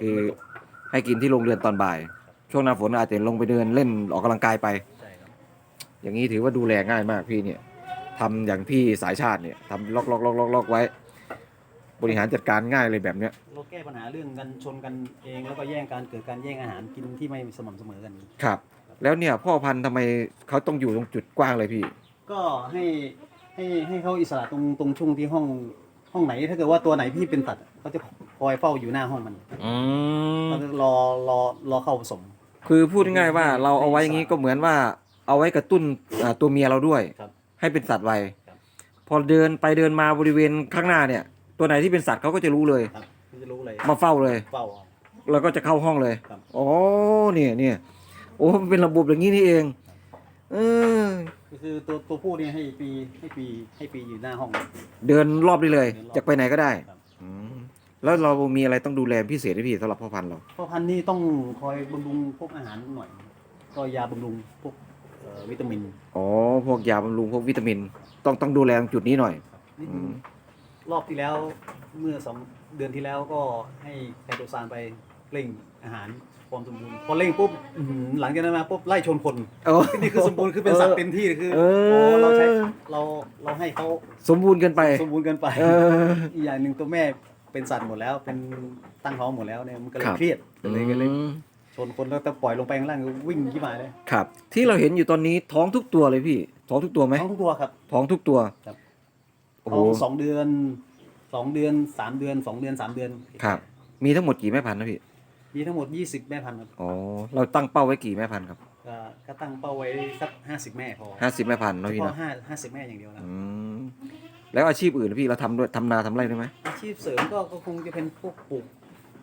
คือให้กินที่โรงเรือนตอนบ่าย ช่วงหน้าฝนอาจจะลงไปเดินเล่นออกกำลังกายไป ใช่ครับอย่างนี้ถือว่าดูแลง่ายมากพี่เนี่ยทำอย่างพี่สายชาติเนี่ยทำล็อกล็อกล็อกล็อกล็อกไว้ บริหารจัดการง่ายเลยแบบเนี้ยเราแก้ปัญหาเรื่องกันชนกันเองแล้วก็แย่งการเกิดการแย่งอาหารกินที่ไม่สม่ำเสมอกัน ครับ แล้วเนี่ยพ่อพันธุ์ทำไมเขาต้องอยู่ตรงจุดกว้างเลยพี่ ก็ให้ให้ให้เขาอิสระตรงตรงช่วงที่ห้อง ห้องไหนถ้าเกิดว่าตัวไหนที่เป็นตัดเขาจะคอยเฝ้าอยู่หน้าห้องมันอืมแล้วก็รอรอรอเข้าผสม คือพูดง่ายๆว่าเราเอาไว้อย่างนี้ก็เหมือนว่าเอาไว้กระตุ้นอ่าตัวเมียเราด้วย ครับให้เป็นสัตว์ไวครับ พอเดินไปเดินมาบริเวณข้างหน้าเนี่ย ตัวไหนที่เป็นสัตว์เขาก็จะรู้เลย ครับมันจะรู้เลยมาเฝ้าเลย เฝ้าเอา แล้วก็จะเข้าห้องเลยครับ อ๋อเนี่ยเนี่ยโอ้มันเป็นระบบอย่างนี้นี่เอง เออ ก็คือตัวตัวผู้เนี่ยให้ปีให้ปีให้ปีอยู่หน้าห้องเดินรอบได้เลยเดินรอบจะไปไหนก็ได้ครับอืมแล้วเรามีอะไรต้องดูแลพิเศษไหมพี่สำหรับพ่อพันธุ์เราพ่อพันธุ์นี่ต้องคอยบำรุงพวกอาหารหน่อย ก็ยาบำรุงพวกเอ่อวิตามินอ๋อ พวกยาบำรุงพวกวิตามิน ต้องต้องดูแลตรงจุดนี้หน่อย ครับนิดอืนึงมรอบที่แล้วเมื่อสองเดือนที่แล้วก็ให้ไคโตซานไปเร่งอาหาร ความสมบูรณ์พอเร่งปุ๊บอื้อหือหลังจากนั้นมาปุ๊บไล่ชนคนโอ้ นี่คือสมบูรณ์คือเป็นสัตว์เต็มที่คือเออ โอ้เราใช้เราเราให้เขาสมบูรณ์เกินไป สมบูรณ์เกินไปเอออีกอย่างหนึ่งตัวแม่เป็นสัตว์หมดแล้ว เป็นตั้งท้องหมดแล้วเนี่ยมันก็เลครัยบเครียดก็เลยก็เลย อืมชนคนแล้วแต่ปล่อยลงไปข้างล่างก็วิ่งที่มาเลยครับ ที่เราเห็นอยู่ตอนนี้ท้องทุกตัวเลยพี่ ท้องทุกตัวไหมท้องทุกตัวครับท้องทุกตัวครับโอ้ท้โหองสองเดือนสองเดือนสามเดือนสองเดือนสามเดือนครับ มีทั้งหมดกี่แม่พันธุ์นะพี่ มีทั้งหมดยี่สิบแม่พันธุ์ครับอ๋อเราตั้งเป้าไว้กี่แม่พันธุ์ครับก็ก็ตั้งเป้าไว้สักห้าสิบแม่พอห้าสิบแม่พันธุ์เนาะเฉพี่พาะเนาะห้าห้าสิบแม่อย่างเดียวนะอืมแล้วอาชีพอื่นนะพี่เราทำด้วยทำนาทำไรได้ไหม อาชีพเสริมก็ก็คงจะเป็นพวกปลูก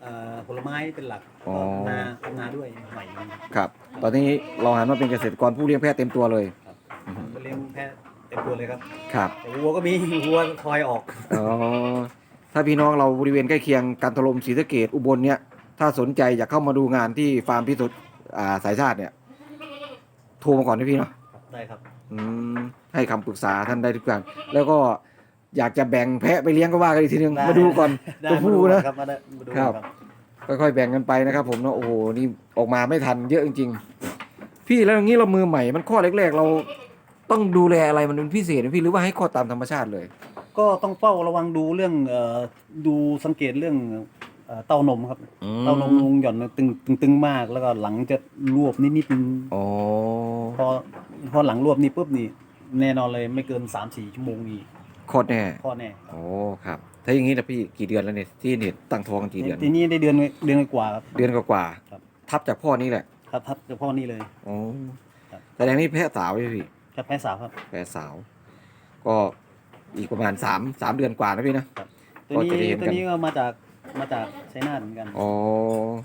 เอ่อผลไม้เป็นหลักอ๋อ ก็นาทำนาด้วยใหม่ ครับ ตอนนี้เราหันมาเป็นเกษตรกรผู้เลี้ยงแพะเต็มตัวเลยครับ อือฮึก็เลี้ยงแพะเต็มตัวเลยครับครับแต่วัวก็มี วัวคอยออก อ๋อถ้าพี่น้องเราบริเวณใกล้เคียงกันทลมศรีสะเกดอุบลเนี่ย ถ้าสนใจอยากเข้ามาดูงานที่ฟาร์มพิสุทธิ์อ่าสายชาติเนี่ย โทรมาก่อนนะพี่เนาะครับได้ครับ อืมให้คำปรึกษาท่านได้ทุกอย่างแล้วก็อยากจะแบ่งแพะไปเลี้ยงก็ว่ากันอีกทีนึงได้ มาดูก่อนได้ตัวมาผู้ดูนะ ครับมาได้มาดูครับ ครับ ค่อยๆแบ่งกันไปนะครับผมเนาะโอ้โหนี่ออกมาไม่ทันเยอะจริงๆ พี่แล้วอย่างนี้เรามือใหม่มันข้อแรกๆ เราต้องดูแลอะไรมันเป็นพิเศษไหมพี่หรือว่าให้ข้อตามธรรมชาติเลย ก็ต้องเฝ้าระวังดูเรื่องเอ่อดูสังเกตเรื่อง เอ่อเต้านมครับเต้านมลงหย่อนตึงตึงตึงมาก แล้วก็หลังจะรวบนิดนิดนึงอ๋อพอพอหลังรวบนี่ปุ๊บนี่ แน่นอนเลยไม่เกินสามสี่ชั่วโมงนี่โคตรแน่ข้อแน่โอ้ครับถ้าอย่างนี้นะพี่กี่เดือนแล้วเนี่ยที่เนี่ยตั้งท้องกันกี่เดือน ทีนี้ได้เดือนเดือนกว่าครับ เดือนกว่าๆครับ ทับจากพ่อนี่แหละครับทับกับพ่อนี่เลยอ๋อครับ แสดงนี่แพะสาวใช่ไหมพี่ครับแพ้สาวครับ แพะสาว ก็อีกประมาณสามสามเดือนกว่านะพี่นะตัวนี้ก็จะได้เห็นกัน ตัวนี้ก็มาจาก มาจากชัยนาทเหมือนกันอ๋อ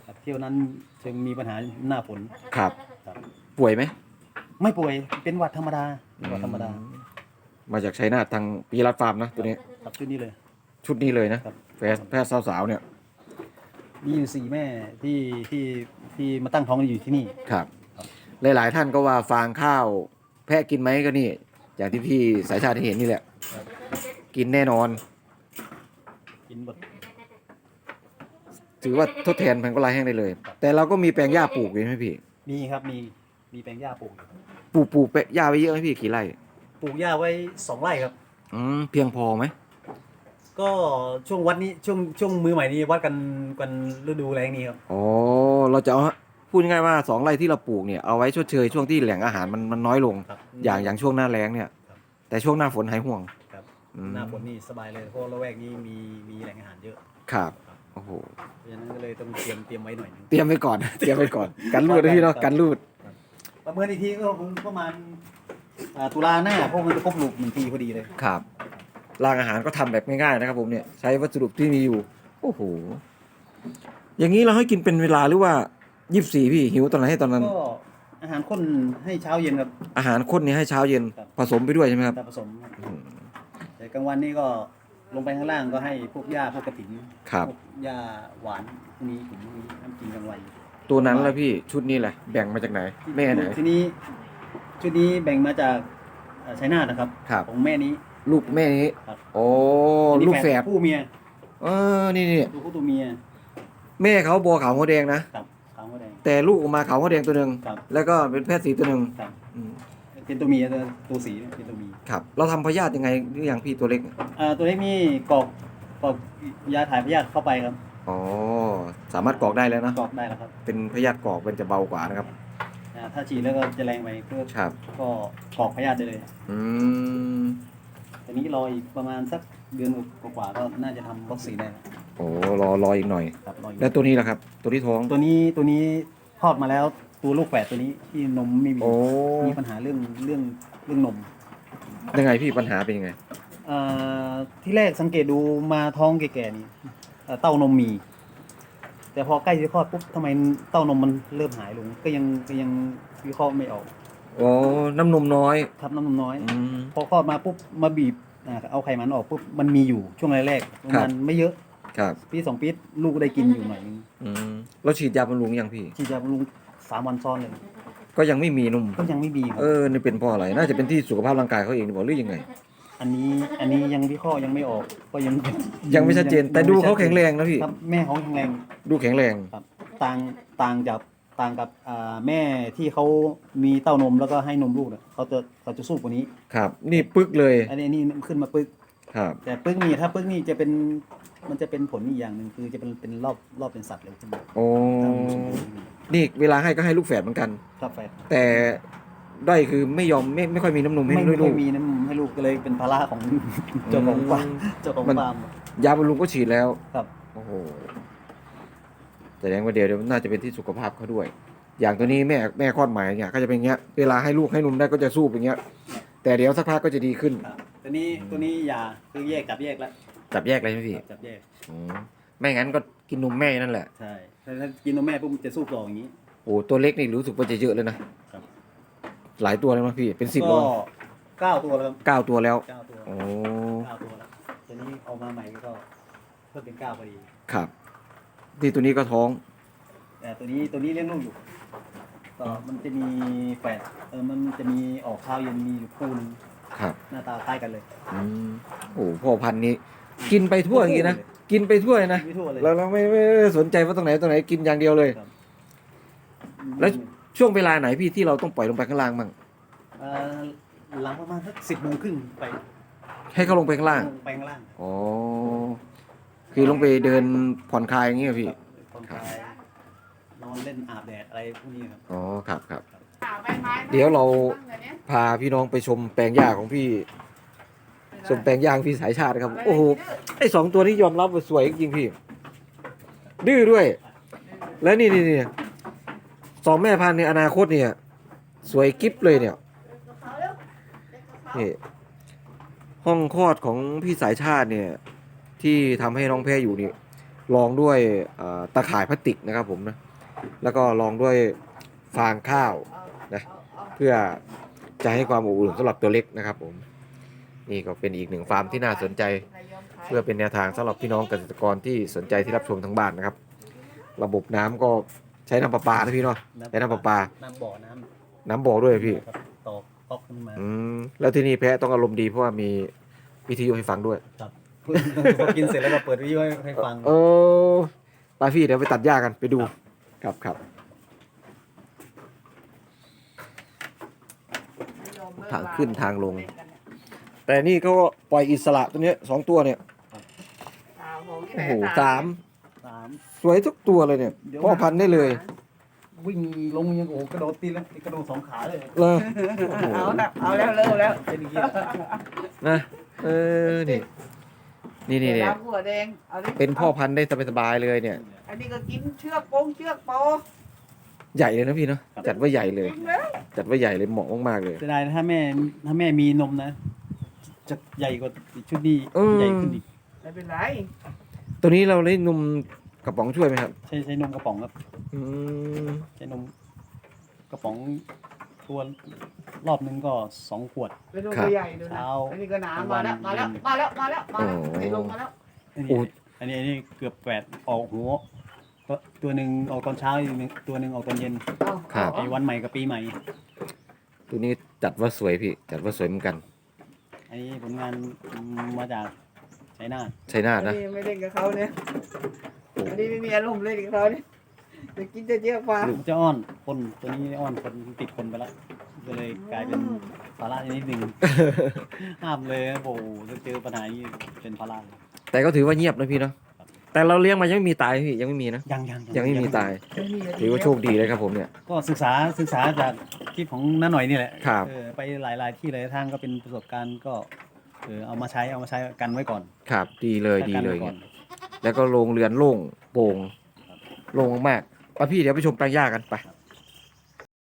ครับเที่ยวนั้นจะมีปัญหาหน้าฝนครับ ครับ ป่วยไหมไม่ป่วยเป็นหวัดธรรมดาเป็นหวัดธรรมดามาจากชัยนาททางปีรัตฟาร์มนะตัวนี้ ครับชุดนี้เลย ชุดนี้เลยนะครับ แพะแพะสาวๆเนี่ยมีอยู่สี่แม่ที่ที่ที่มาตั้งท้องอยู่ที่นี่ ครับ หลายๆ ท่านก็ว่าฟางข้าว แพะกินไหมก็นี่ อย่างที่พี่สายชาติที่เห็นนี่แหละครับกินแน่นอน กินหมด ถือว่าทดแทนพันธุ์ก็ลายแห้งได้เลย แต่เราก็มีแปลงหญ้าปลูกอยู่ไหมพี่มีครับมีมีแปลงหญ้าปลูกอยู่ปลูกปลูกแปลงหญ้าไว้เยอะไหมพี่กี่ไร่ปลูกหญ้าไว้สองไร่ครับ อืมเพียงพอไหมก็ช่วงวัดนี้ช่วงช่วงมือใหม่นี้วัดกันกันฤดูแล้งนี้ครับอ๋อเราจะเอาพูดง่ายๆว่าสองไร่ที่เราปลูกเนี่ยเอาไว้ชดเชยช่วงที่แหล่งอาหารมันมันน้อยลง ครับ อย่างอย่างช่วงหน้าแล้งเนี่ย ครับ แต่ช่วงหน้าฝนหายห่วงครับอืมหน้าฝนนี่สบายเลยเพราะละแวกนี้มีมีแหล่งอาหารเยอะ ครับโอ้โหเพราะฉะนั้นก็เลยต้องเตรียมเตรียมไว้หน่อยหนึงเตรียมไว้ก่อน เตรียมไว้ก่อนกันรูดนะพี่เนาะกันรูดประเมินอีกทีก็คงประมาณอ่าตุลาหน้าเพราะมันจะครบลูกหนึ่งปีพอดีเลย ครับรางอาหารก็ทำแบบง่ายๆนะครับผมเนี่ยใช้วัสดุที่มีอยู่ โอ้โห อย่างนี้เราให้กินเป็นเวลาหรือว่ายี่สี่พี่หิวตอนไหนให้ตอนนั้น ก็อาหารข้นให้เช้าเย็นครับ อาหารข้นนี่ให้เช้าเย็นครับ ผสมไปด้วยใช่ไหมครับแต่ผสมครับอืมแต่กลางวันนี่ก็ ลงไปข้างล่างก็ให้พวกหญ้าพวกกระถิ่นครับ พวกหญ้าหวานพวกนี้ผมมีน้ำกินกลางวันตัวนั้นแล้วพี่ชุดนี้แหละแบ่งมาจากไหน แม่ไหน ทีนี้ชุดนี้แบ่งมาจากเอ่อชัยนาทนะครับ ครับ ของแม่นี้ ลูกแม่นี้ครับ โอ้อันนี้ลูกแฝดผู้เมียเออนี่นี่ตัวผู้ตัวเมียแม่เขาบัวขาวหัวแดงนะ ครับขาวหัวแดงแต่ลูกออกมาขาวหัวแดงตัวหนึ่งครับ แล้วก็เป็นแพทย์สีตัวหนึ่งครับ อืม เป็นตัวเมียตัวตัวสีเป็นตัวเมียครับ เราทำพยาธิยังไงหรือยังพี่ตัวเล็กอ่าตัวนี้มีกรอกกรอกยาถ่ายพยาธิเข้าไปครับอ๋อสามารถกรอกได้แล้วนะกรอกได้แล้วครับเป็นพยาธิกรอกเป็นจะเบากว่านะครับอ่าถ้าฉีดแล้วก็จะแรงไปก็ครับก็กรอกพยาธิได้เลยอืมตัวนี้รออีกประมาณสักเดือนกว่าๆก็น่าจะทำวัคซีนได้แล้วโอ้รอรออีกหน่อย ครับรออีกแล้วตัวนี้ล่ะครับ ตัวที่ท้องตัวนี้ตัวนี้คลอดมาแล้ว ตัวลูกแฝดตัวนี้ที่นมไม่มีโอ้มีปัญหาเรื่องเรื่องเรื่องนม ยังไงพี่ปัญหาเป็นยังไง เอ่อที่แรกสังเกตดูมาท้องแก่ๆนี่เอ่อเต้านมมี แต่พอใกล้จะคลอดปุ๊บทำไมเต้านมมันเริ่มหายลง ก็ยังก็ยังวิเคราะห์ไม่ออกโอ้น้ำนมน้อยครับน้ำนมน้อย อืม พอคลอดมาปุ๊บมาบีบอ่าเอาไขมันออกปุ๊บมันมีอยู่ช่วงแรกๆประมาณไม่เยอะครับปีสองปีลูกได้กินอยู่หน่อยนึงอืมเราฉีดยาบำรุงยังพี่ ฉีดยาบำรุง สามวันซ้อนเลยก็ยังไม่มีนุ่ม ก็ยังไม่มีครับเออ นี่เป็นเพราะอะไร น่าจะเป็นที่สุขภาพร่างกายเขาเองหรือเปล่าหรือยังไง อันนี้อันนี้ยังวิเคราะห์ยังไม่ออกก็ยังยังไม่ชัดเจน แต่ดูเขาแข็งแรงนะพี่ ครับแม่เขาแข็งแรงดูแข็งแรง ครับต่างต่างจากต่างกับอ่าแม่ที่เขามีเต้านมแล้วก็ให้นมลูกเนี่ยเขาจะเขาจะสู้กว่านี้ ครับ นี่ปึกเลย อันนี้อันนี้ขึ้นมาปึ๊ก ครับ แต่ปึ๊กนี่ถ้าปึ๊กนี่จะเป็นมันจะเป็นผลอีกอย่างหนึ่งคือจะเป็นเป็นรอบรอบเป็นสัตว์เลยขึ้นมาโอ้ถ้ามันสมบูรณ์ นี่เวลาให้ก็ให้ลูกแฝดเหมือนกัน ครับแฟนแต่ด้อยคือไม่ยอมไม่ไม่ค่อยมีน้ำนมให้ไม่ลูไม่กค่อยมีน้ำให้ลูกก็เลยเป็นภาระของเจ้าของฟาร์มเจ้าของมัน ฟาร์ม ยาบำรุงก็ฉีดแล้วครับ โอ้โหแสดงว่าเดี๋ยวเดี๋ยวน่าจะเป็นที่สุขภาพเขาด้วย อย่างตัวนี้แม่แม่คลอดใหม่เนี่ยก็จะเป็นอย่างเงี้ย เวลาให้ลูกให้นมได้ก็จะสู้อย่างเงี้ย แต่เดี๋ยวสักพักก็จะดีขึ้น ครับตัวนี้ตัวนี้ยาคือแยกจับแยกแล้วจับแยกเลยไหมพี่ครับจับแยก อืม ไม่งั้นก็กินนมแม่นั่นแหละ ใช่ถ้าถ้ากินนมแม่ปุ๊บมันจะสู้ต่ออย่างนี้ โอ้ตัวเล็กนี่รู้สึกว่าจะเยอะเลยนะ ครับ หลายตัวแล้วนะพี่ เป็นสิบก็แล้วเก้าตัวแล้วครับเก้าตัวแล้ว เก้าตัวโอ้ เก้าตัวแล้วตัวนี้เอามาใหม่ก็เพิ่มเป็นเก้าพอดี ครับ ที่ตัวนี้ก็ท้อง แต่ตัวนี้ตัวนี้เลี้ยงลูกอยู่ก็มันจะมีแฝดเออมันจะมีออกข้าวเย็นมีอยู่คู่หนึงครับ หน้าตาคล้ายกันเลย อืมโอ้พ่อพันธุ์นี้ กินไปทั่วอย่างงี้นะ กินไปทั่วเลยนะไม่ทั่วเลยเราเราไม่ไม่ไม่สนใจว่าตรงไหนตรงไหนกินอย่างเดียวเลยครับแล้ว ช่วงเวลาไหนพี่ที่เราต้องปล่อยลงไปข้างล่างมั่งเอ่อหลังประมาณสักสิบโมงครึ่งไปให้เขาลงไปข้างล่างไปข้างล่างอ๋อคือลงไปเดินผ่อนคลายอย่างเงี้ยพี่ ครับผ่อนคลายนอนเล่นอาบแดดอะไรพวกนี้ครับ อ๋อครับครับใบไม้เดี๋ยวเรา พาพี่น้องไปชมแปลงหญ้าของพี่ ชมแปลงหญ้าของพี่สายชาติครับ โอ้โหไอสองตัวนี้ยอมรับว่าสวยจริงๆพี่ ดื้อด้วย แล้วนี่นี่นี่สองแม่พันธุ์ในอนาคตเนี่ย สวยกิ๊บเลยเนี่ยนี่ห้องคลอดของพี่สายชาติเนี่ย ที่ทำให้น้องแพ้อยู่นี่ลองด้วยเอ่อตะข่ายพลาสติกนะครับผมนะ แล้วก็ลองด้วยฟางข้าวนะเพื่อจะให้ความอบอุ่นสำหรับตัวเล็กนะครับผม นี่ก็เป็นอีกหนึ่งฟาร์มที่น่าสนใจ เพื่อเป็นแนวทางสำหรับพี่น้องเกษตรกรที่สนใจที่รับชมทั้งบ้านนะครับ ระบบน้ำก็ใช้น้ำประปานะพี่เนาะใช้น้ำประปา น้ำบ่อน้น้ำบ่อด้วยำพี่ครับตอกก๊อกขึ้นมาอืมแล้วที่นี่แพะต้องอารมณ์ดีเพราะว่ามีวิทยุให้ฟังด้วยครับพอกินเสร็จแล้วก็เปิดวิทยุให้ให้ฟังเออไปพี่เดี๋ยวไปตัดหญ้ากันไปดูครับครับทางขึ้นทางลง แต่นี่ก็ปล่อยอิสระตัวเนี้ยสองตัวเนี่ยโอ้โหสามสามสวยทุกตัวเลยเนี่ยเดี๋ยวพ่อพันธุ์ได้เลยวิ่งลงยังโอ้โหกระโดดตีแล้วกระโดดสองขาเลยเลยโอ้โหเอาแล้วเอาแล้วเร็วแล้วเป็นอย่างนี้นะเออนี่นี่นี่เนี่ยดำหัวแดงเอาดิเป็นพ่อพันธุ์ได้สบายๆเลยเนี่ย อันนี้ก็กินเชือกโปงเชือกโปใหญ่เลยนะพี่เนาะจัดว่าใหญ่เลย กินแล้วจัดว่าใหญ่เลยเหมาะมากๆเลยจะได้นะถ้าแม่ถ้าแม่มีนมนะ จะใหญ่กว่าชุดนี้อืม ใหญ่ขึ้นอีกไม่เป็นไรตัวนี้เราได้นมกระป๋องช่วยไหมครับ ใช้ใช้นมกระป๋องครับอืมใช้นมกระป๋องตัวรอบนึงก็สองขวดเป็นตัวใหญ่ด้วยนะเช้าอันนี้ก็หนามาแล้วมาแล้วมาแล้วมาแล้วมาแล้วไม่ลงมาแล้วอันนี้อันนี้อันนี้เกือบแปดออกหัวก็ตัวหนึ่งออกตอนเช้าอีกหนึ่งตัวหนึ่งออกตอนเย็นเอาครับไอ้วันใหม่กับปีใหม่ตัวนี้จัดว่าสวยพี่ จัดว่าสวยเหมือนกัน อันนี้ผลงานมาจากชัยนาทใช่นาทนะไม่ไม่เล่นกับเขาเนี่ยอันนี้ไม่มีอารมณ์เลยดิเขาเนี่ยจะกินจะเยอะกว่ามันจะอ้อนคนตัวนี้อ้อนคนติดคนไปแล้วก็เลยกลายเป็นภาระนิดนึงห้ามเลยโอ้โหถ้าเจอปัญหานี้เป็นภาระเลยแต่ก็ถือว่าเงียบนะพี่เนาะแต่เราเลี้ยงมายังไม่มีตายพี่ยังไม่มีนะยังยังยังไม่มีตายไม่มีะไรถือว่าโชคดีเลยครับผมเนี่ยก็ศึกษาศึกษาจาก คลิปของน้าหน่อยนี่แหละครับ เออไปหลาย ๆ ที่หลายทางก็เป็นประสบการณ์ก็เออเอามาใช้เอามาใช้กันไว้ก่อนครับ ดีเลยดีกันเลยไว้ก่อนแล้วก็โรงเรือนโล่งโปร่งโล่งมากๆไปพี่เดี๋ยวไปชมแปลงหญ้ากันไปครับ